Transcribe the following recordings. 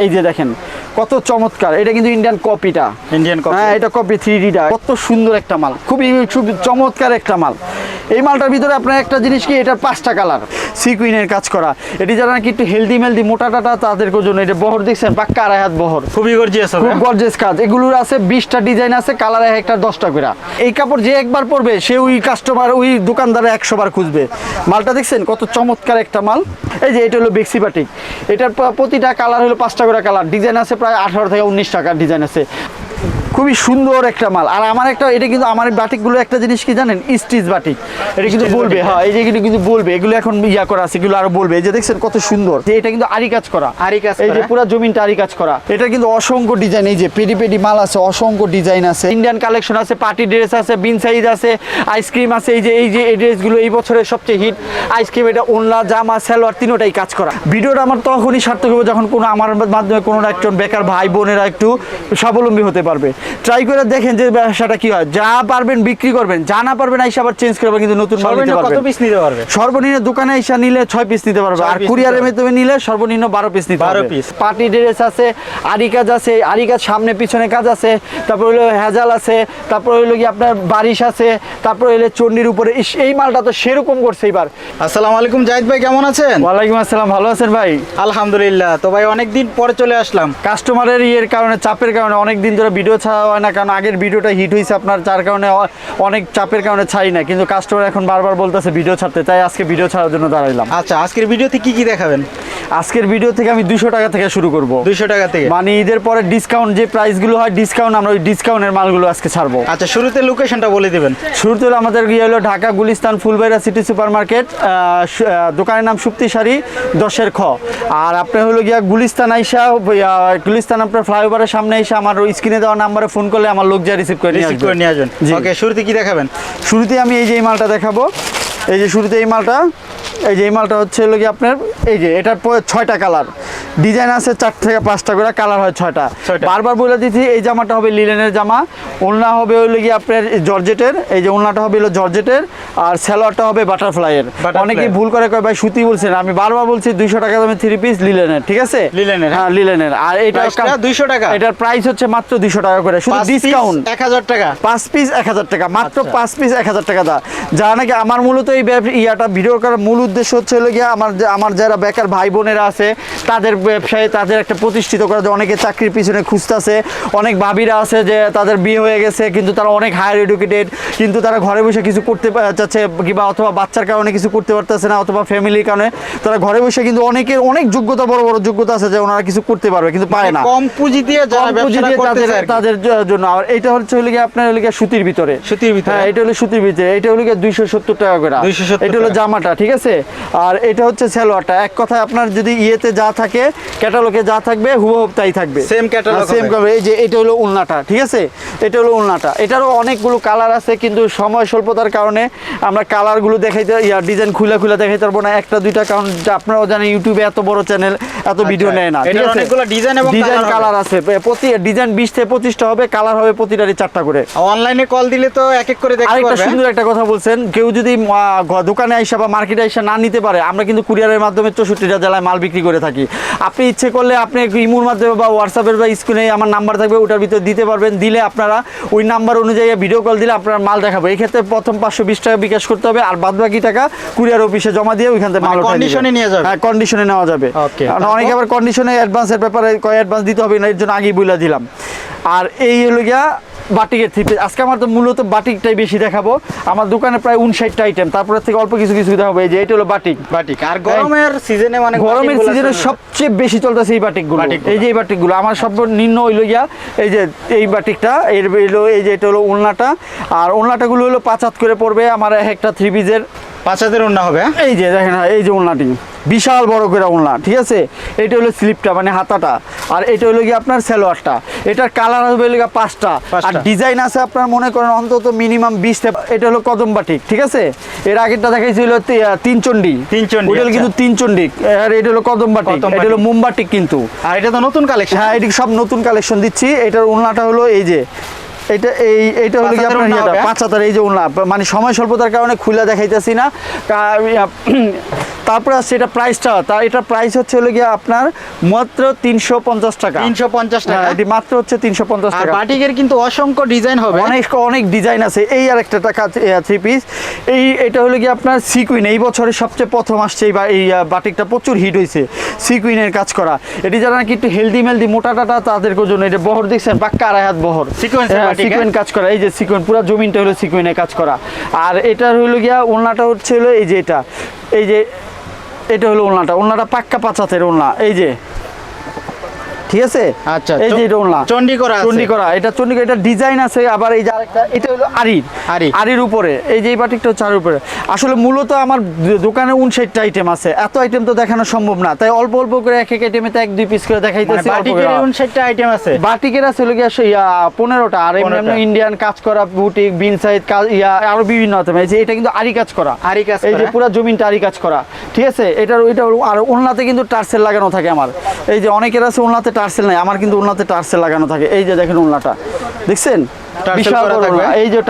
এই যে দেখেন কত চমৎকার। এটা কিন্তু ইন্ডিয়ান কপিটা ইন্ডিয়ান কপি হ্যাঁ এটা কপি থ্রি ডিটা কত সুন্দর একটা মাল। খুবই খুব চমৎকার একটা মাল। এই মালটার ভিতরে আপনার একটা জিনিস কি এটার পাঁচটা কালার। সিকুইনের কাজ করা। এটি যারা নাকি একটু হেলদি মেলদি মোটা টাটা তাদের জন্য এটা বহর দেখছেন পাক্কা আড়াই হাত বহর। খুবই গর্জিয়াস খুব গর্জেস কাজ। এগুলোর আছে বিশটা ডিজাইন আছে কালার এক একটা দশটা করে। এই কাপড় যে একবার পরবে সে ওই কাস্টমার ওই দোকানদারে একশো বার খুঁজবে। মালটা দেখছেন কত চমৎকার একটা মাল। এই যে এটা হলো বেক্সি বাটিক। এটার প্রতিটা কালার হলো পাঁচটা করে কালার। ডিজাইন আছে প্রায় আঠারো থেকে উনিশ টাকার ডিজাইন আছে। খুবই সুন্দর একটা মাল। আর আমার একটা এটা কিন্তু আমার বাটিকগুলো একটা জিনিস কি জানেন? Stitch batik. এটা কিন্তু বলবে হ্যাঁ এই যে কিন্তু বলবে এগুলো এখন ইয়া করা আছে এগুলো আরও বলবে। এই যে দেখছেন কত সুন্দর। যে এটা কিন্তু আরি কাজ করা। আরি কাজ এই যে। পুরো জমিনটা আরি কাজ করা। এটা কিন্তু অসংখ্য ডিজাইন এই যে পেডি পেডি মাল আছে অসংখ্য ডিজাইন আছে। ইন্ডিয়ান কালেকশন আছে পার্টি ড্রেস আছে বিন সাইজ আছে আইসক্রিম আছে এই যে এই যে এই ড্রেসগুলো এই বছরের সবচেয়ে হিট আইসক্রিম এটা ওনলা জামা সালোয়ার তিনোটাই কাজ করা। ভিডিওটা আমার তখনই সার্থক হবে যখন কোনো আমার মাধ্যমে কোনো একজন বেকার ভাই বোনেরা একটু স্বাবলম্বী হতে পারবে। ট্রাই করে দেখেন যে ব্যবসাটা কি হয়। যা পারবেন বিক্রি করবেন যা না পারবেন আইসা আবার চেঞ্জ করবেন কিন্তু নতুন মাল নিতে সর্বনিম্ন কত পিস নিতে পারবে? সর্বনিম্ন দোকানে এসে নিলে ছয় পিস নিতে পারবে। আর কুরিয়ারের মাধ্যমে নিলে সর্বনিম্ন বারো পিস নিতে পারবে 12 পারবে। piece। পার্টি ড্রেস আছে আরি কাজ আছে আরি কাজ সামনে পিছনে কাজ আছে তারপর হলো হেজাল আছে তারপর হলো কি আপনার বারিশ আছে তারপর হলো চন্ডির উপরে। ইস, এই মালটা তো সেরকম করছে এবার আসসালামু আলাইকুম জাহিদ ভাই কেমন আছেন? ওয়ালাইকুম আসসালাম ভালো আছেন ভাই? আলহামদুলিল্লাহ। তো ভাই অনেকদিন পরে চলে আসলাম। কাস্টমারের ইয়ের কারণে চাপের কারণে অনেক দিন ধরে ভিডিও ছাড়া হয় না কারণ আগের ভিডিওটা হিট হয়েছে আপনার, যার কারণে অনেক চাপের কারণে ছাই না কিন্তু কাস্টমার এখন বারবার বলতেছে, ভিডিও ছাড়তে। তাই আজকে ভিডিও ছাড়ার জন্য দাঁড়াইলাম। আচ্ছা আজকের ভিডিওতে কি কি দেখাবেন? আজকের ভিডিও থেকে আমি দুশো টাকা থেকে শুরু করব। দুইশো টাকা থেকে? মানে ঈদের পরে ডিসকাউন্ট যে প্রাইসগুলো হয় ডিসকাউন্ট আমরা ওই ডিসকাউন্টের মালগুলো আজকে ছাড়বো। আচ্ছা শুরুতে লোকেশনটা বলে দিবেন। শুরুতে হলো আমাদের গিয়ে হলো Dhaka Gulistan Fulbaria city super market দোকানের নাম সুপ্তি শাড়ি দশের খ। আর আপনার হলো গিয়া গুলিস্তান আইসা গুলিস্তান আপনার ফ্লাইওভারের সামনে এসে আমার ওই স্ক্রিনে দেওয়া নাম্বারে ফোন করলে আমার লোক যা রিসিভ করে নিয়ে আসবেন। ওকে শুরুতে কি দেখাবেন? শুরুতে আমি এই যে এই মালটা দেখাবো। এই যে শুরুতে এই মালটা এই যে এই মালটা হচ্ছে হলো কি আপনার এই যে এটার পরে ছয়টা কালার ডিজাইন আছে চার থেকে পাঁচটা করে কালার হয় ছয়টা। বারবার বলে দিচ্ছি এই জামাটা হবে লিলেনের জামা ওলনা হবে হলো কি আপনার জর্জেটের এই যে ওলনাটা হবে হলো জর্জেটের আর স্যালোয়ারটা হবে বাটারফ্লাইয়ের। অনেকেই ভুল করে কয় ভাই সুতি বলছেন আমি বারবার বলছি দুইশো টাকা দামে থ্রি পিস লিলেনের ঠিক আছে লিলেনের, হ্যাঁ। হ্যাঁ লিলেনের আর এটা 200 টাকা? এটার প্রাইস হচ্ছে মাত্র দুইশো টাকা করে শুধু ডিসকাউন্ট এক হাজার টাকা পাঁচ পিস এক হাজার টাকা মাত্র আচ্ছা। পাঁচ পিস এক হাজার টাকা দা যারা নাকি আমার মূলত এই ইয়াটা ভিডিও করার মূল উদ্দেশ্য হচ্ছে হলো গিয়ে আমার আমার যারা বেকার ভাই বোনেরা আছে তাদের ব্যবসায় তাদের একটা প্রতিষ্ঠিত করা যায় অনেকে চাকরির পিছনে খুঁজতেছে। অনেক ভাবিরা আছে যে তাদের বিয়ে হয়ে গেছে কিন্তু তারা অনেক হায়ার এডুকেটেড কিন্তু তারা ঘরে বসে কিছু করতে চাচ্ছে কিংবা অথবা বাচ্চার কারণে কিছু করতে পারতেছে না অথবা ফ্যামিলির কারণে। তারা ঘরে বসে কিন্তু অনেকের অনেক যোগ্যতা বড় বড় যোগ্যতা আছে যে ওনারা কিছু করতে পারবে কিন্তু পারে না। কম পুঁজি দিয়ে পুঁজি দিয়ে তাদের। তাদের জন্য। আর এটা হচ্ছে হলো গিয়ে আপনার হলো গিয়ে সুতির ভিতরে। সুতির ভিতরে? হ্যাঁ এটা হলো সুতির ভিতরে। এটা হলো গিয়ে দুইশো সত্তর টাকা করে। 270 এটা হলো জামাটা ঠিক আছে? আর এটা হচ্ছে সালোয়ারটা। এক কথায় আপনার যদি ইয়েতে যা থাকে ক্যাটালগে যা থাকবে হুবহুব তাই থাকবে। Same catalog same. এই যে এটা হলো উলনাটা ঠিক আছে? এটা হলো উলনাটা। এটারও অনেকগুলো কালার আছে কিন্তু সময় স্বল্পতার কারণে আমরা কালারগুলো দেখাইতে ইয়া ডিজাইন খুলে খুলে দেখাইতে পারব না। একটা দুইটা কারণ আপনারাও জানেন ইউটিউবে এত বড় চ্যানেল এত ভিডিও আচ্ছা, নেয় না ঠিক আছে? অনেকগুলো design এবং ডিজাইন কালার আছে। প্রতি ডিজাইন বিশ থেকে পঁচিশটা হবে কালার হবে প্রতিটারই চারটা করে। অনলাইনে কল দিলে তো এক এক করে দেখতে আরেকটা সুন্দর একটা কথা বলছেন কেউ যদি দোকানে আইসা বা মার্কেটে আইসা না নিতে পারে আমরা কিন্তু কুরিয়ারের মাধ্যমে চৌষট্টিটা জেলায় মাল বিক্রি করে থাকি। আপনি ইচ্ছে করলে আপনি ইমুর মাধ্যমে বা হোয়াটসঅ্যাপের বা স্ক্রিনে আমার নাম্বার থাকবে ওটার ভিতরে দিতে পারবেন। দিলে আপনারা ওই নাম্বার অনুযায়ী ভিডিও কল দিলে আপনার মাল দেখাবো। এই ক্ষেত্রে প্রথম পাঁচশো বিশ টাকা বিকাশ করতে হবে আর বাদ বাকি টাকা কুরিয়ার অফিসে জমা দিয়ে ওইখান থেকে মাল মানে condition এ নিয়ে যাবে? হ্যাঁ কন্ডিশনে নেওয়া যাবে? অনেকে আবার কন্ডিশনে অ্যাডভান্সের ব্যাপারে কয় অ্যাডভান্স দিতে হবে না এর জন্য আগেই বলে দিলাম। আর এই হলো গিয়া বাটিকের থ্রি পিস আজকে আমার তো মূলত বাটিকটাই বেশি দেখাবো। আমার দোকানে প্রায় উনষাটটা আইটেম তারপরে থেকে অল্প কিছু কিছু দেখাবো। এই যে এটা হলো বাটিক। বাটিক। আর গরমের সিজনে মানে গরমের সিজনে সবচেয়ে বেশি চলতেছে এই বাটিকগুলো। এই যে এই বাটিকগুলো আমার সব নিম্ন হইল গিয়া এই যে এই বাটিকটা। এর এই যে এটা হলো ওলনাটা আর উলনাটাগুলো হলো পাঁচ হাত করে পড়বে আমার এক একটা থ্রি পিসের পাঁচ ওন্না হবে হ্যাঁ? এই যে দেখেন এই যে ওলনাটি বিশাল বড় করে ওলনা ঠিক আছে? এটা হলো স্লিপটা মানে হাতাটা। আর এটা হলো কি আপনার সালোয়ারটা। এটার কালার হবে হলো পাঁচটা। আর ডিজাইন আছে আপনার মনে করেন অন্তত মিনিমাম বিশটা এটা হলো কদম বাটিক ঠিক আছে? এর আগেরটা দেখাইছিল তি- আহ, তিন চন্ডি তিন চন্ডি, ওটা হলো আচ্ছা। কিন্তু তিন চন্ডি আর এটা হলো কদম বাটিক। এটা হলো বাটিক। মোমবাটিক কিন্তু। আর এটা তো নতুন কালেকশন হ্যাঁ এটি সব নতুন কালেকশন দিচ্ছি। এটার ওলনাটা হলো এই যে এটা এই এটা হলো কি আপনার ইয়েটা পাঁচ হাতার এই যে ওলনা মানে সময় স্বল্পতার কারণে খুলে দেখাইতেছি না। তারপরে আসছে এটা প্রাইসটা তা এটা প্রাইস হচ্ছে হলো গিয়ে আপনার মাত্র তিনশো পঞ্চাশ টাকা। তিনশো পঞ্চাশ টাকা? হ্যাঁ, এটি মাত্র হচ্ছে তিনশো পঞ্চাশ আর টাকা। বাটিকের কিন্তু অসংখ্য ডিজাইন হবে। অনেক অনেক ডিজাইন আছে। এই আর একটা টাকা থ্রি পিস এই এটা হলো কি আপনার সিকুইন এই বছরের সবচেয়ে প্রথম আসছে এই এই বাটিকটা প্রচুর হিট হয়েছে সিকুইনের কাজ করা। এটি যারা নাকি একটু হেলদি মেলদি মোটা টাটা তাদের জন্য এটা বহর দেখছেন পাক্কা আড়াই হাত বহর। Sequence এর বাটিক, সিকুইন কাজ করা। এই যে সিকুইন পুরো জমিনটা হলো সিকুইনের কাজ করা। আর এটা হলো গিয়া ওলনাটা হচ্ছে হলো এই যে এটা। এই যে এটা হলো ওনাটা ওনাটা পাক্কা পাঁচাতের ওনা এই যে ঠিক আছে আচ্ছা, এই যে চ- এটা ওলনা চণ্ডী করা আছে। চণ্ডী করা এটা চণ্ডী এটা ডিজাইন আছে আবার এই যে আরেকটা এটা হলো আরির আরি। আরির উপরে এই যে এই বাটিকটা হচ্ছে আরির উপরে। আসলে মূলত আমার দোকানে উনষাটটা আইটেম আছে। এত আইটেম তো দেখানো সম্ভব না। তাই অল্প অল্প করে এক এক আইটেমে এক দুই পিস করে মানে দেখাইতেছি বাটিকের উনষাটটা আইটেম আছে? বাটিকের আছে হলো ইয়া, পনেরোটা। আর এমনি 15টা। ইন্ডিয়ান কাজ করা বুটিক বিন সাইড কাজ ইয়া আরও বিভিন্ন আছে। এই যে এটা কিন্তু আরি কাজ করা। আরি কাজ এই যে পুরো জমিনটা আরি কাজ করা। ঠিক আছে? এটার ওইটা আর ওনলাতে কিন্তু টার্সেল লাগানো থাকে আমার। এই যে অনেকের আছে ওনলাতে টার্সেল নাই আমার কিন্তু ওনাতে টার্সেল লাগানো থাকে। এই যে দেখেন ওনাটা দেখছেন? বিশাল বড়। এই যে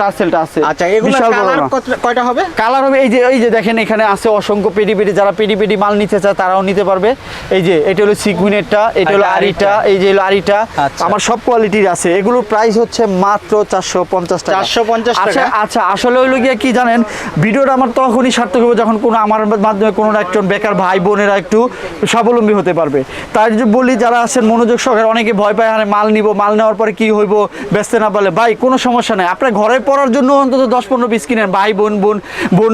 আছে আচ্ছা এগুলো কালার কয়টা হবে কালার হবে এই যে এই যে দেখেন এখানে আছে অসংখ্য পেডি পেডি যারা পেডি পেডি মাল নিতে চায় তারাও নিতে পারবে এই যে এটা হলো সিকুইনেরটা এটা হলো আরিটা আরিটা। এই যে হলো আরিটা আচ্ছা। আমার সব কোয়ালিটির আছে এগুলোর প্রাইস হচ্ছে মাত্র চারশো পঞ্চাশ টাকা 450 টাকা? আচ্ছা আসলে হইল গিয়ে কি জানেন ভিডিওটা আমার তখনই সার্থক হবে যখন কোনো আমার মাধ্যমে কোনো একজন বেকার ভাই বোনেরা একটু স্বাবলম্বী হতে পারবে তাই যে বলি যারা আছেন মনোযোগ সহকারে অনেকে ভয় পায় আরে মাল নিব মাল নেওয়ার পরে কি হইব বেচতে না পারলে ভাই কোনো সমস্যা নাই। আপনার ঘরে পড়ার জন্য অন্তত দশ পনেরো পিস কিনেন। ভাই বোন বোন বোন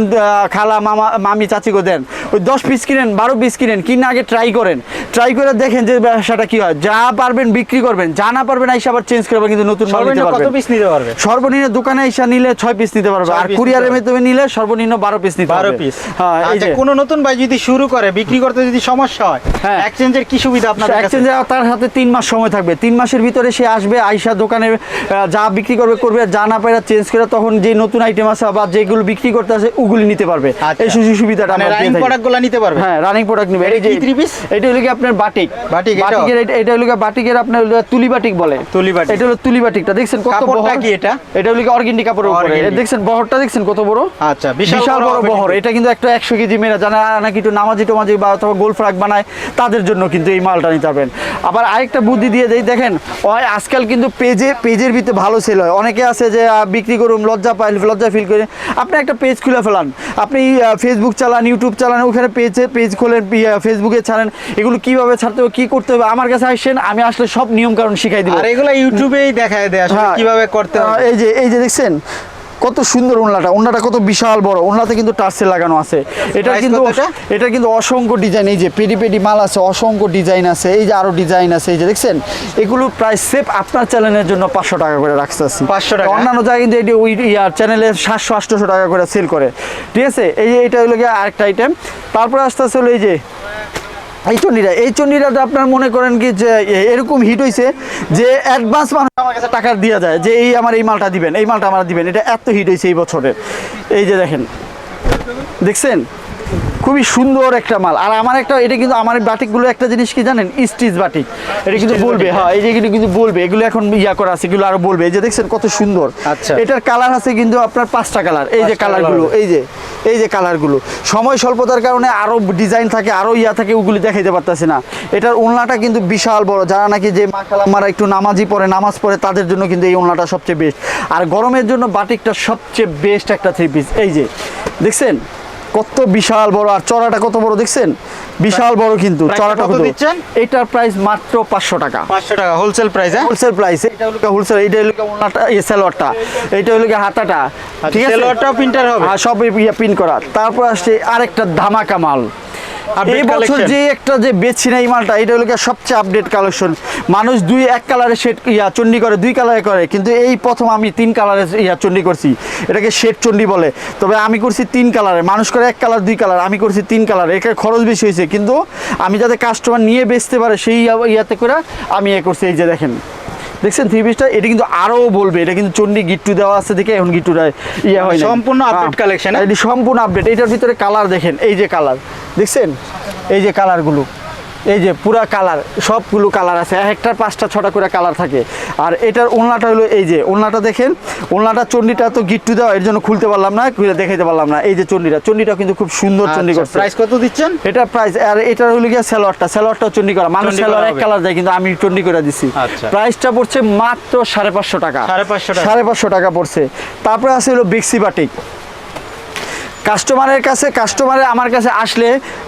খালা মামা মামি চাচিকে দেন। ওই দশ পিস কিনেন বারো পিস কিনেন কিনে আগে ট্রাই করেন। ট্রাই করে দেখেন যে ব্যবসাটা কি হয়। যা পারবেন বিক্রি করবেন। যা না পারবেন আইসা আবার চেঞ্জ করবেন কিন্তু নতুন মাল নিতে পারবেন। পিস নিতে পারবে? সর্বনিম্ন দোকানে এসে নিলে ছয় পিস নিতে পারবে। আর কুরিয়ারের নিতে মাধ্যমে নিলে সর্বনিম্ন বারো পিস নিতে বারো পারবে। পিস হ্যাঁ এই আচ্ছা যে। কোনো নতুন ভাই যদি শুরু করে বিক্রি করতে যদি সমস্যা হয় হ্যাঁ। এক্সচেঞ্জের কি সুবিধা আপনার এক্সচেঞ্জে তার হাতে তিন মাস সময় থাকবে। তিন মাসের ভিতরে সে আসবে আইসা দোকানে যা বিক্রি করবে করবে আর যা না পারে চেঞ্জ করে তখন যে নতুন আইটেম আছে বা যেগুলো বিক্রি করতে আছে ওগুলি নিতে পারবে। আচ্ছা। এই সুযোগ সুবিধাটা মানে আমরা রানিং। প্রোডাক্টগুলো নিতে পারবে? হ্যাঁ রানিং প্রোডাক্ট নেবে। এই যে three piece? এটা হলো কি আপনার বাটিক বাটিক, বাটিকের এটা- এটা হলো কি বাটিকের আপনার তুলি বাটিক বলে। তুলি বাটিক। এটা হলো তুলি বাটিকটা দেখছেন কত বহর? কি এটা? এটা হলো কি অর্গেন্ডি কাপড়ের উপরে। দেখছেন বহরটা দেখছেন কত বড়? আচ্ছা বিশাল বড় বহর। এটা কিন্তু একটা একশো কেজি মেয়েরা জানা নাকি একটু নামাজি টমাজি বা অথবা গোল ফ্রাক বানায় তাদের জন্য কিন্তু এই মালটা নিতে পারবেন। আবার আরেকটা বুদ্ধি দিয়ে দেই দেখেন ওই আজকাল কিন্তু পেজে পেজের ভিতরে ভালো সেল হয়। অনেকে আছে যে বিক্রি করুন লজ্জা পাই লজ্জা ফিল করে। আপনি একটা পেজ খুলে ফেলান। আপনি ফেসবুক চালান ইউটিউব চালান ওখানে পেজে পেজ খোলেন ফেসবুকে ছাড়েন। এগুলো কীভাবে ছাড়তে হবে কী করতে হবে? আমার কাছে আসছেন আমি আসলে সব নিয়ম কারণ শিখাই দিব। আর এগুলো ইউটিউবেই দেখায় দেয় হ্যাঁ। কীভাবে করতে হবে এই যে এই যে দেখছেন কত সুন্দর ওনলাটা ওনলাটা কত বিশাল বড় ওনলাতে কিন্তু টার্সেল লাগানো আছে। এটা কিন্তু এটা? কিন্তু অসংখ্য ডিজাইন এই যে পেডি পেডি মাল আছে অসংখ্য ডিজাইন আছে এই যে আরও ডিজাইন আছে এই যে দেখছেন? এগুলো প্রায় সেফ আপনার চ্যানেলের জন্য পাঁচশো টাকা করে রাখতে রাখতেছি। 500 টাকা? অন্যান্য জায়গায় কিন্তু এটি ওই ইয়ার চ্যানেলে সাতশো আটশোশো টাকা করে সেল করে। ঠিক আছে? এই যে এটা হলো গিয়ে আরেকটা আইটেম তারপরে আস্তে আস্তে হলো এই যে এই চন্ডিরা, এই চন্ডিরাটা আপনার মনে করেন কি যে এরকম হিট হয়েছে যে অ্যাডভান্স মানুষ আমার কাছে টাকা দেওয়া যায় যে এই আমার এই মালটা দিবেন, এই মালটা আমার দিবেন, এটা এত হিট হয়েছে এই বছরের। এই যে দেখেন, দেখছেন? খুবই সুন্দর একটা মাল। আর আমার একটা এটা কিন্তু আমার বাটিকগুলো একটা জিনিস কি জানেন? Stitch batik. এটা কিন্তু বলবে হ্যাঁ এই যে এগুলো কিন্তু বলবে এগুলো এখন ইয়া করা আছে এগুলো আরও বলবে। এই যে দেখছেন কত সুন্দর। আচ্ছা। এটার কালার আছে কিন্তু আপনার পাঁচটা কালার এই যে কালারগুলো এই যে এই যে কালারগুলো সময় স্বল্পতার কারণে আরও ডিজাইন থাকে আরও ইয়া থাকে ওগুলি দেখাইতে পারতেছি না। এটার ওলনাটা কিন্তু বিশাল বড়। যারা নাকি যে মারা একটু নামাজি পড়ে নামাজ পড়ে তাদের জন্য কিন্তু এই ওলনাটা সবচেয়ে বেস্ট আর গরমের জন্য বাটিকটা সবচেয়ে বেস্ট একটা থ্রি পিস এই যে দেখছেন? কত বিশাল বড় আর চড়াটা কত বড় দেখছেন? বিশাল বড় কিন্তু চড়াটা কত দিচ্ছেন? এটার প্রাইস মাত্র পাঁচশো টাকা। পাঁচশো টাকা হোলসেল প্রাইস হ্যাঁ? হোলসেল প্রাইস এটা হলো হোলসেল এটা হলো ওনাটা এই সেলোয়ারটা। এটা হলো হাতাটা ঠিক আছে? সেলোয়ারটাও প্রিন্টার হবে? হ্যাঁ সব ইয়ে পিন করা। তারপর আসছে আরেকটা ধামাকা মাল। এই বছর যে একটা যে বেচছি না এই মালটা এটা হলো সবচেয়ে আপডেট কালেকশন মানুষ দুই এক কালারে শেড ইয়া চন্ডি করে দুই কালারে করে কিন্তু এই প্রথম আমি তিন কালারে ইয়া চন্ডি করছি। এটাকে শেড চন্ডি বলে। তবে আমি করছি তিন কালারে মানুষ করে এক কালার দুই কালার আমি করছি তিন কালার এটা খরচ বেশি হয়েছে। কিন্তু আমি যাতে কাস্টমার নিয়ে বেচতে পারে সেই ইয়াতে করে আমি এ করছি এই যে দেখেন। দেখছেন থ্রি পিসটা এটা কিন্তু আরও বলবে এটা কিন্তু চন্ডি গিট্টু দেওয়া আছে দেখে এখন গিট্টুটা ইয়ে হয় সম্পূর্ণ আপডেট কালেকশন? এটি সম্পূর্ণ আপডেট এটার ভিতরে কালার দেখেন এই যে কালার দেখছেন? এই যে কালারগুলো এই যে পুরা কালার সবগুলো কালার আছে এক একটার পাঁচটা ছটা করে কালার থাকে। আর এটার ওলনাটা হলো এই যে ওলনাটা দেখেন ওলনাটা চণ্ডীটা তো গিট্টু দেওয়া এর জন্য খুলতে পারলাম না খুলে দেখাইতে পারলাম না। এই যে চণ্ডীটা চণ্ডীটা কিন্তু খুব সুন্দর চণ্ডী করছে। প্রাইস আচ্ছা, কত দিচ্ছেন? এটা প্রাইস আর এটা হলো গিয়া সেলোয়ারটা সেলোয়ারটা চণ্ডী করা। মানুষ সেলোয়ার এক কালার দেয় কিন্তু আমি চণ্ডী করে দিছি। আচ্ছা। প্রাইসটা পড়ছে মাত্র সাড়ে পাঁচশো টাকা। 550 টাকা। সাড়ে পাঁচশো টাকা পড়ছে। তারপরে আছে হলো বিক্সি বাটিক কাস্টমারের কাছে কাস্টমারে আমার কাছে আসলে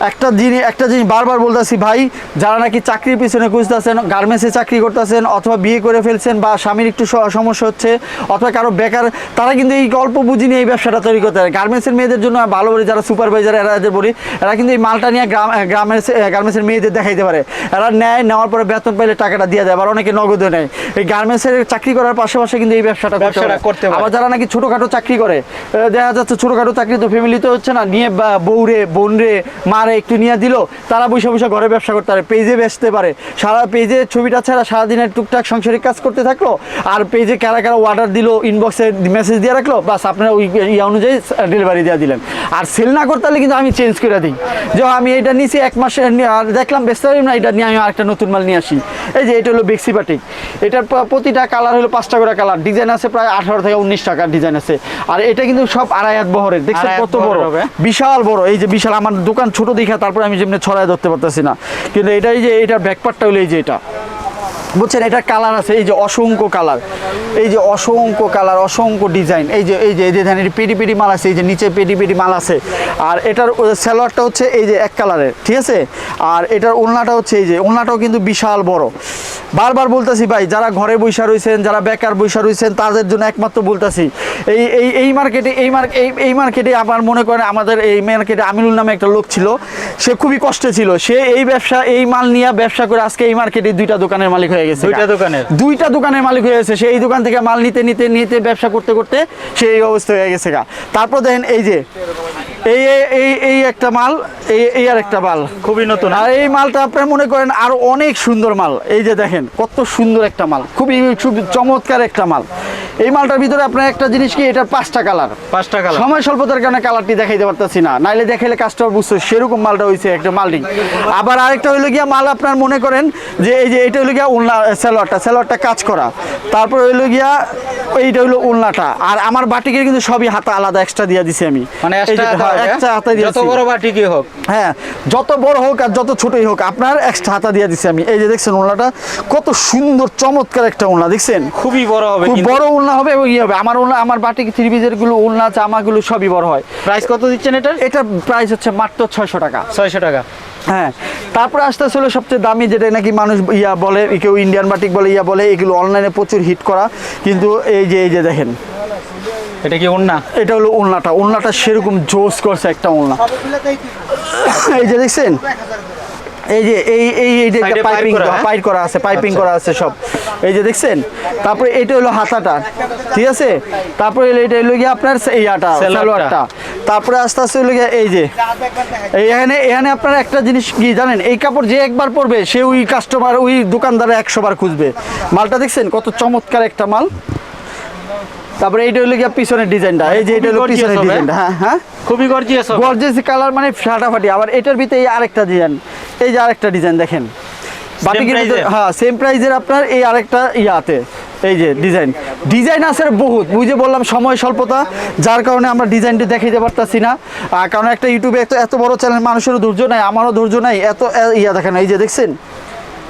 একটা জিনিস একটা জিনিস বারবার বলতেছি ভাই যারা নাকি চাকরির পিছনে খুঁজতেছেন গার্মেন্টসে চাকরি করতেছেন অথবা বিয়ে করে ফেলছেন বা স্বামীর একটু সমস্যা হচ্ছে অথবা কারও বেকার তারা কিন্তু এই গল্প বুঝি নিয়ে এই ব্যবসাটা তৈরি করতে পারে। গার্মেন্টসের মেয়েদের জন্য ভালো বলি যারা সুপারভাইজার এরা এদের বলি এরা কিন্তু এই মালটা নিয়ে গ্রাম গ্রামের গার্মেন্টসের মেয়েদের দেখাইতে পারে। এরা নেয় নেওয়ার পরে বেতন পাইলে টাকাটা দিয়ে দেয় আবার অনেকে নগদও নেয়। এই গার্মেন্টসের চাকরি করার পাশাপাশি কিন্তু এই ব্যবসাটা করতে। আবার যারা নাকি ছোটোখাটো চাকরি করে দেখা যাচ্ছে ছোটোখাটো চাকরি তো ফ্যামিলিতে হচ্ছে না, নিয়ে বউরে, বোনরে, মারে একটু নিয়ে দিল, তারা বসে বসে ঘরে ব্যবসা করতে পারে পেজে বেচতে পারে। সারা পেজে ছবিটা ছাড়া সারাদিনের টুকটাক সাংসারিক কাজ করতে থাকল, আর পেজে কারা কারা অর্ডার দিল ইনবক্সে মেসেজ দিয়ে রাখল, বাস আপনারা ওই ইয়ে অনুযায়ী ডেলিভারি দিয়ে দিলেন। আর সেল না করতে হলে কিন্তু আমি চেঞ্জ করে দিই। যে আমি এটা নিয়েছি এক মাসে আর দেখলাম ব্যস্ত পারি না, এটা নিয়ে আমি আরেকটা নতুন মাল নিয়ে আসি। এই যে, এটা হলো বেক্সি বাটিক এটার প্রতিটা কালার হলো পাঁচটা করে কালার ডিজাইন আছে প্রায় আঠারো থেকে উনিশ টাকার ডিজাইন আছে। আর এটা কিন্তু সব আড়াই হাত বহরের। দেখছেন কত বড়? বিশাল বড়। এই যে বিশাল আমার দোকান ছোট দেখা তারপরে আমি যেমনি ছড়ায় ধরতে পারতেছি না। কিন্তু এটা এই যে এটার ব্যাকপার্টটা হলো এই যে এটা। বুঝছেন? এটা কালার আছে এই যে অসংখ্য কালার। এই যে অসংখ্য কালার অসংখ্য ডিজাইন। এই যে এই যে এই যে ধানের পেটি পেটি মাল আছে এই যে নিচে পেটি পেটি মাল আছে। আর এটার স্যালোয়ারটা হচ্ছে এই যে এক কালারের ঠিক আছে? আর এটার ওলনাটা হচ্ছে এই যে ওলনাটাও কিন্তু বিশাল বড়। বারবার বলতেছি ভাই যারা ঘরে বৈশা রয়েছেন যারা বেকার বৈশা রয়েছেন তাদের জন্য একমাত্র বলতেছি এই এই এই মার্কেটে এই মার্ক এই এই মার্কেটে আমার মনে করেন আমাদের এই মার্কেটে আমিনুল নামে একটা লোক ছিল সে খুবই কষ্টে ছিল সে এই ব্যবসা এই মাল নিয়ে ব্যবসা করে আজকে এই মার্কেটে দুইটা দোকানের মালিক হয়ে গেছে দুইটা দোকানের? দুইটা দোকানের মালিক হয়ে গেছে সে এই দোকান থেকে মাল নিতে নিতে নিতে ব্যবসা করতে করতে সে এই অবস্থা হয়ে গেছে গা তারপর দেখেন এই যে এই এই- এই একটা মাল এই এই আর একটা মাল খুবই নতুন। আর এই মালটা আপনার মনে করেন আরও অনেক সুন্দর মাল। এই যে দেখেন কত সুন্দর একটা মাল খুবই খুব চমৎকার একটা মাল। এই মালটার ভিতরে আপনার একটা জিনিস কি এটার পাঁচটা কালার। পাঁচটা কালার। সময় স্বল্পতার কারণে কালারটি দেখাইতে পারতেছি না। নাইলে দেখাইলে কাস্টমার বুঝতো সেরকম মালটা হয়েছে একটা মালটিং। আবার আরেকটা হইল গিয়া মাল আপনার মনে করেন যে এই যে এটা হইল গিয়া উলনা স্যালোয়ারটা স্যালোয়ারটা কাজ করা। তারপর হইল গিয়া এইটা হইল উলনাটা। আর আমার বাটিকের কিন্তু সবই হাতা আলাদা এক্সট্রা দিয়ে দিছি আমি। মানে হ্যাঁ, হাতা extra হাতা যত বড় বাটি কি হোক। হ্যাঁ যত বড় হোক আর যত ছোটই হোক আপনার এক্সট্রা হাতা দিয়ে দিছি আমি। এই যে দেখছেন কত সুন্দর চমৎকার একটা দেখছেন? খুবই বড় হবে খুব বড় হবে এবং ইয়ে হবে। আমার আমার বাটিক থ্রি পিসেরগুলো জামাগুলো সবই বড় হয়। প্রাইস কত দিচ্ছেন এটার? এটার প্রাইস হচ্ছে মাত্র ছয়শো টাকা। ছয়শো টাকা। হ্যাঁ তারপরে আস্তে হলো সবচেয়ে দামি যেটা নাকি মানুষ ইয়া বলে কেউ ইন্ডিয়ান বাটিক বলে ইয়া বলে এগুলো অনলাইনে প্রচুর হিট করা। কিন্তু এই যে এই যে দেখেন এটা কি ওন্না এটা হলো ওলনাটা ওলনাটা সেরকম জোস করছে একটা ওলনা এই যে দেখছেন? এই যে এই এই এই যে পাইপিং হ্যাঁ? পাইপ করা আছে পাইপিং আচ্ছা। করা আছে সব। এই যে দেখছেন? তারপরে এটা হলো হাতাটা। ঠিক আছে? তারপরে এটা হলো গিয়ে আপনার এই আটা সালোয়ারটা। তারপরে আস্তে আস্তে হলো গিয়ে এই যে। এই এখানে এখানে আপনার একটা জিনিস কি জানেন? এই কাপড় যে একবার পরবে সে ওই কাস্টমার ওই দোকানদারে একশো বার খুঁজবে। মালটা দেখছেন? কত চমৎকার একটা মাল। তারপরে এইটা হলো গিয়ে পিছনের ডিজাইনটা এই যে এটা হলো পিছনের। ডিজাইনটা হ্যাঁ হ্যাঁ। খুবই গর্জিয়াস হবে। গর্জেস কালার মানে ফাটাফাটি। আবার এটার ভিতরে এই আরেকটা ডিজাইন এই যে আরেকটা ডিজাইন দেখেন। বাটিকের হ্যাঁ সেম প্রাইজের আপনার এই আরেকটা ইয়াতে। এই যে ডিজাইন ডিজাইন আছে বহুত। বুঝে বললাম সময় স্বল্পতা। যার কারণে আমরা ডিজাইনটা দেখাইতে পারতাছি না। কারণ একটা ইউটিউবে এত এত বড় চ্যানেল মানুষেরও ধৈর্য নাই আমারও ধৈর্য নাই এত ইয়া দেখেন এই যে দেখছেন?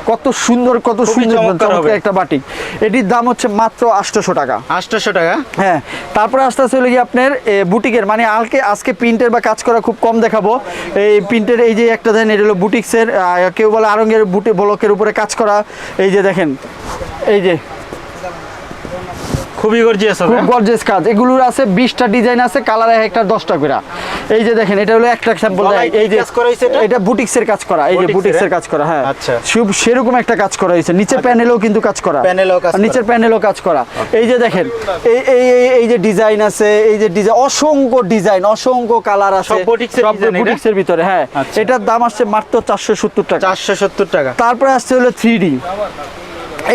কত সুন্দর কত সুন্দর চমৎকার একটা বাটিক এটির দাম হচ্ছে মাত্র আটশোশো টাকা। আটশোশো টাকা? হ্যাঁ তারপরে আস্তে আস্তে হলো গিয়ে আপনার বুটিকের মানে আলকে আজকে প্রিন্টের বা কাজ করা খুব কম দেখাবো। এই প্রিন্টের এই যে একটা দেন এটা হলো বুটিক্সের কেউ বলে আরঙ্গের বুটি ব্লকের উপরে কাজ করা। এই যে দেখেন এই যে খুবই গর্জিয়াস হবে। খুব গর্জেস কাজ। এগুলোর আছে বিশটা ডিজাইন আছে কালার এক একটা দশটা করে। এই যে দেখেন এটা হলো একটা স্যাম্পল এই যে এটা? বুটিক্সের কাজ করা এই যে বুটিক্সের, বুটিক্সের হ্যাঁ? কাজ করা হ্যাঁ। আচ্ছা। খুব সেরকম একটা কাজ করা হয়েছে। নিচের প্যানেলেও কিন্তু কাজ করা। প্যানেলেও কাজ। নিচের প্যানেলও কাজ করা। এই যে দেখেন এই এই এই- যে ডিজাইন আছে এই যে ডিজাইন অসংখ্য ডিজাইন অসংখ্য কালার আছে। সব এটা? boutique এর ভিতরে হ্যাঁ। আচ্ছা। এটার দাম আসছে মাত্র চারশো সত্তর টাকা। চারশো সত্তর টাকা। তারপরে আসছে হলো থ্রি ডি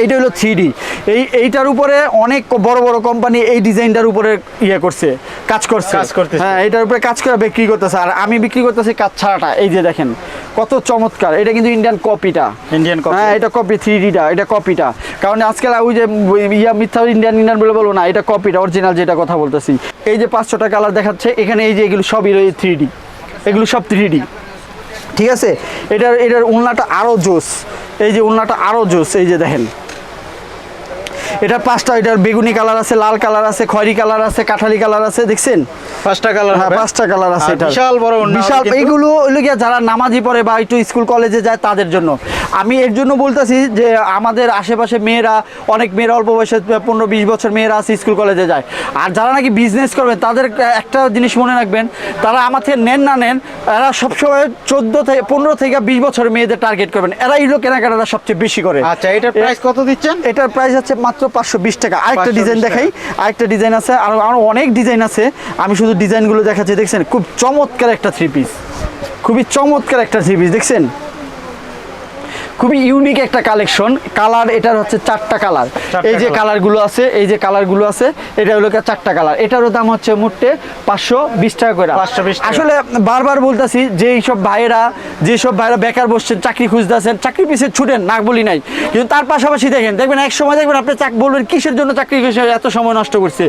এইটা হলো থ্রি ডি এই এইটার উপরে অনেক বড় বড় কোম্পানি এই ডিজাইনটার উপরে ইয়ে করছে কাজ করছে। কাজ করতেছে। হ্যাঁ এটার উপরে কাজ করে বিক্রি করতেছে। আর আমি বিক্রি করতেছি কাজ ছাড়াটা এই যে দেখেন কত চমৎকার। এটা কিন্তু ইন্ডিয়ান কপিটা ইন্ডিয়ান কপি হ্যাঁ এটা কপি থ্রি ডিটা এটা কপিটা কারণ আজকাল ওই যে ইয়া মিথ্যা ইন্ডিয়ান ইন্ডিয়ান বলে বলব না এটা কপিটা অরিজিনাল যেটা কথা বলতেছি। এই যে পাঁচশোটা কালার দেখাচ্ছে এখানে এই যে এগুলো সবই রয়েছে থ্রি ডি এগুলো সব থ্রি ডি ঠিক আছে? এটার এটার উলনাটা আরও জোস। এই যে উলনাটা আরও জোস, এই যে দেখেন। এটা পাঁচটা এটার বেগুনি কালার আছে লাল কালার আছে খয়েরি কালার আছে কাঠালি কালার আছে দেখছেন? পাঁচটা কালার হ্যাঁ পাঁচটা কালার আছে এটা বিশাল বড় বিশাল এইগুলো গিয়া যারা নামাজি পড়ে বা একটু স্কুল কলেজে যায় তাদের জন্য। আমি এর জন্য বলতেছি যে আমাদের আশেপাশে মেয়েরা অনেক মেয়েরা অল্প বয়সে পনেরো বিশ বছর মেয়েরা আছে স্কুল কলেজে যায়। আর যারা নাকি বিজনেস করবে তাদের একটা জিনিস মনে রাখবেন তারা আমার থেকে নেন না নেন এরা সবসময় চোদ্দ থেকে পনেরো থেকে বিশ বছরের মেয়েদের টার্গেট করবেন। এরাই হলো কেনাকাটা সবচেয়ে বেশি করে। আচ্ছা এটার প্রাইস কত দিচ্ছেন? এটার প্রাইস হচ্ছে মাত্র পাঁচশো বিশ টাকা। আরেকটা ডিজাইন দেখাই। আরেকটা ডিজাইন আছে আর আরও অনেক ডিজাইন আছে। আমি শুধু ডিজাইনগুলো দেখাচ্ছি দেখছেন? খুব চমৎকার একটা থ্রি পিস খুবই চমৎকার একটা থ্রি পিস দেখছেন? খুবই ইউনিক একটা কালেকশন কালার এটার হচ্ছে চারটা কালার এই যে। কালারগুলো আছে এই যে কালারগুলো আছে এটা হলো চারটা কালার এটারও দাম হচ্ছে মোটে পাঁচশো বিশ টাকা করে। 520 টাকা। আসলে বারবার বলতেছি যে এইসব ভাইয়েরা যেসব ভাইয়েরা বেকার বসছেন চাকরি খুঁজতেছেন চাকরি পিছিয়ে ছুটেন না বলি নাই। কিন্তু তার পাশাপাশি দেখেন দেখবেন এক সময় দেখবেন আপনি চাক বলবেন কিসের জন্য চাকরি খুঁজে এত সময় নষ্ট করছে।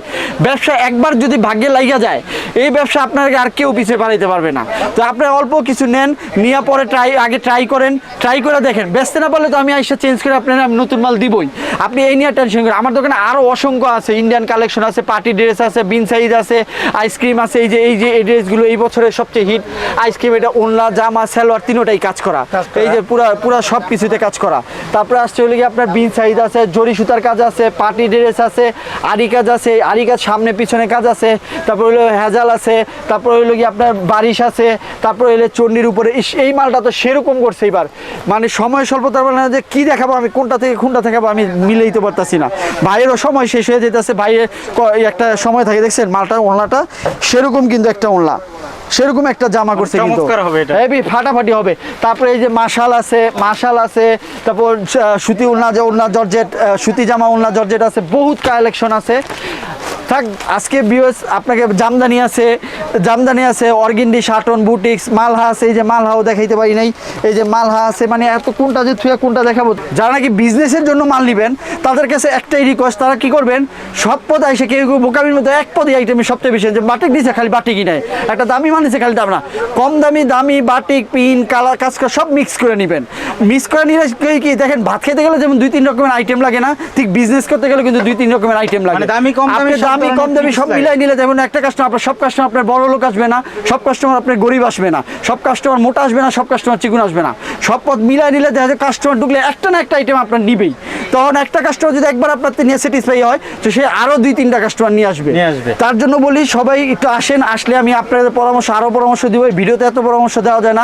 ব্যবসা একবার যদি ভাগ্যে লাইগা যায় এই ব্যবসা আপনাকে আর কেউ পিছিয়ে পালাইতে পারবে না। তো আপনি অল্প কিছু নেন নিয়ে পরে ট্রাই আগে ট্রাই করেন ট্রাই করে দেখেন বেচতে না পারলে তো আমি আইসা চেঞ্জ করে আপনার নতুন মাল দিবই। আপনি এই নিয়ে টেনশন করেন আমার দোকানে আরও অসংখ্য আছে। ইন্ডিয়ান কালেকশন আছে পার্টি ড্রেস আছে বিন সাইজ আছে আইসক্রিম আছে। এই যে এই যে এই ড্রেসগুলো এই বছরের সবচেয়ে হিট আইসক্রিম এটা ওনলা জামা সালোয়ার তিনোটাই কাজ করা। এই যে পুরা পুরা সব কিছুতে কাজ করা। তারপরে আসছে হলো গিয়ে আপনার বিন সাইজ আছে জরি সুতার কাজ আছে পার্টি ড্রেস আছে আরি কাজ আছে আরি কাজ সামনে পিছনে কাজ আছে তারপর হলো হেজাল আছে তারপর হলো গিয়ে আপনার বারিশ আছে তারপর হলো চন্ডির উপরে। এই মালটা তো সেরকম করছে এবার মানে সময় স্বল্পতার মানে যে কি দেখাবো আমি কোনটা থেকে কোনটা দেখাবো আমি পারতাছি না। ভাইয়েরও সময় শেষ হয়ে যেতেছে ভাইয়ের একটা সময় থাকে দেখছেন মালটা ওনলাটা সেরকম কিন্তু একটা ওনলা সেরকম একটা জামা করছে কিন্তু। হেভি ফাটাফাটি হবে। তারপরে এই যে মাশাল আছে মাশাল আছে তারপর সুতি উলনা যে উলনা জর্জেট সুতি জামা উলনা জর্জেট আছে বহুত কালেকশন আছে। থাক আজকে বিওস আপনাকে জামদানি আছে জামদানি আছে অর্গিন্ডি শাটন বুটিক্স মালহা আছে এই যে মালহাও দেখাইতে পারি নাই এই যে মালহা আছে মানে এত কোনটা যে থুয়া কোনটা দেখাবো? যারা নাকি বিজনেসের জন্য মাল নেবেন তাদের কাছে একটাই রিকোয়েস্ট তারা কি করবেন? সব পদ এসে কেউ কেউ বোকামির মধ্যে এক পদই আইটেমে সবচেয়ে বেশি যে বাটিক দিছে খালি বাটিকই নেয় একটা দামি মানিছে খালি দাম না। কম দামি দামি বাটিক পিন কালার কাজ করা সব মিক্স করে নেবেন। মিক্স করে নিলে কি- কি দেখেন ভাত খেতে গেলে যেমন দুই তিন রকমের আইটেম লাগে না ঠিক বিজনেস করতে গেলে কিন্তু দুই তিন রকমের আইটেম লাগে। মানে দামি, কম দামি দামি কম দামি সব মিলাই নিলে যেমন একটা কাস্টমার আপনার সব কাস্টমার আপনার বড় লোক আসবে না সব কাস্টমার আপনার গরিব আসবে না সব কাস্টমার মোটা আসবে না সব কাস্টমার চিকুন আসবে না। সব পথ মিলাই নিলে দেখা যায় কাস্টমার ঢুকলে একটা না একটা আইটেম আপনার নিবেই। তখন একটা কাস্টমার যদি একবার আপনার নিয়ে স্যাটিসফাই হয় তো সে আরও দুই তিনটা কাস্টমার নিয়ে আসবে। নিয়ে আসবে। তার জন্য বলি সবাই একটু আসেন আসলে আমি আপনাদের পরামর্শ আরও পরামর্শ দিব। ভিডিওতে এত পরামর্শ দেওয়া যায় না।